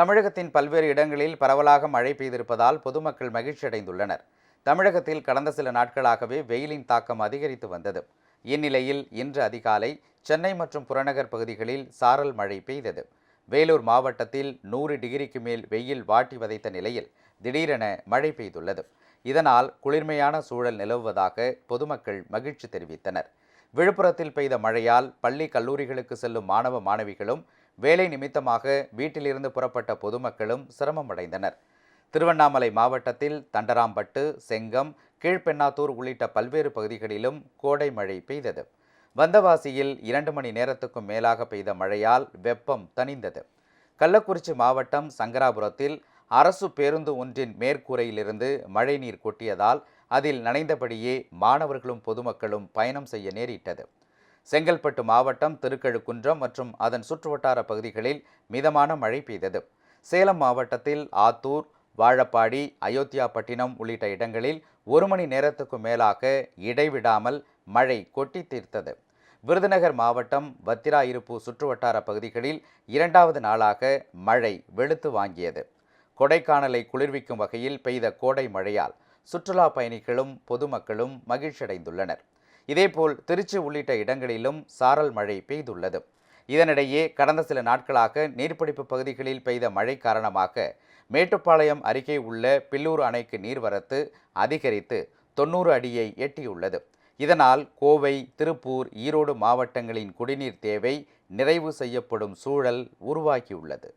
தமிழகத்தின் பல்வேறு இடங்களில் பரவலாக மழை பெய்திருப்பதால் பொதுமக்கள் மகிழ்ச்சியடைந்துள்ளனர். தமிழகத்தில் கடந்த சில நாட்களாகவே வெயிலின் தாக்கம் அதிகரித்து வந்தது. இந்நிலையில் இன்று அதிகாலை சென்னை மற்றும் புறநகர் பகுதிகளில் சாரல் மழை பெய்தது. வேலூர் மாவட்டத்தில் நூறு டிகிரிக்கு மேல் வெயில் வாட்டி வதைத்த நிலையில் திடீரென மழை பெய்துள்ளது. இதனால் குளிர்மையான சூழல் நிலவுவதாக பொதுமக்கள் மகிழ்ச்சி தெரிவித்தனர். விழுப்புரத்தில் பெய்த மழையால் பள்ளி கல்லூரிகளுக்கு செல்லும் மாணவ மாணவிகளும் வேலை நிமித்தமாக வீட்டிலிருந்து புறப்பட்ட பொதுமக்களும் சிரமமடைந்தனர். திருவண்ணாமலை மாவட்டத்தில் தண்டராம்பட்டு செங்கம் கீழ்பெண்ணாத்தூர் உள்ளிட்ட பல்வேறு பகுதிகளிலும் கோடை மழை பெய்தது. வந்தவாசியில் இரண்டு மணி நேரத்துக்கும் மேலாக பெய்த மழையால் வெப்பம் தணிந்தது. கள்ளக்குறிச்சி மாவட்டம் சங்கராபுரத்தில் அரசு பேருந்து ஒன்றின் மேற்கூரையிலிருந்து மழைநீர் கொட்டியதால் அதில் நனைந்தபடியே மாணவர்களும் பொதுமக்களும் பயணம் செய்ய நேரிட்டது. செங்கல்பட்டு மாவட்டம் திருக்கழுக்குன்றம் மற்றும் அதன் சுற்றுவட்டார பகுதிகளில் மிதமான மழை பெய்தது. சேலம் மாவட்டத்தில் ஆத்தூர் வாழப்பாடி அயோத்தியாப்பட்டினம் உள்ளிட்ட இடங்களில் ஒரு மணி நேரத்துக்கு மேலாக இடைவிடாமல் மழை கொட்டி தீர்த்தது. விருதுநகர் மாவட்டம் வத்திராயிருப்பு சுற்றுவட்டார பகுதிகளில் இரண்டாவது நாளாக மழை வெளுத்து வாங்கியது. கொடைக்கானலை குளிர்விக்கும் வகையில் பெய்த கோடை மழையால் சுற்றுலா பயணிகளும் பொதுமக்களும் மகிழ்ச்சியடைந்துள்ளனர். இதேபோல் திருச்சி உள்ளிட்ட இடங்களிலும் சாரல் மழை பெய்துள்ளது. இதனிடையே கடந்த சில நாட்களாக நீர்பிடிப்பு பகுதிகளில் பெய்த மழை காரணமாக மேட்டுப்பாளையம் அருகே உள்ள பில்லூர் அணைக்கு நீர்வரத்து அதிகரித்து தொண்ணூறு அடியை எட்டியுள்ளது. இதனால் கோவை திருப்பூர் ஈரோடு மாவட்டங்களின் குடிநீர் தேவை நிறைவு செய்யப்படும் சூழல் உருவாகியுள்ளது.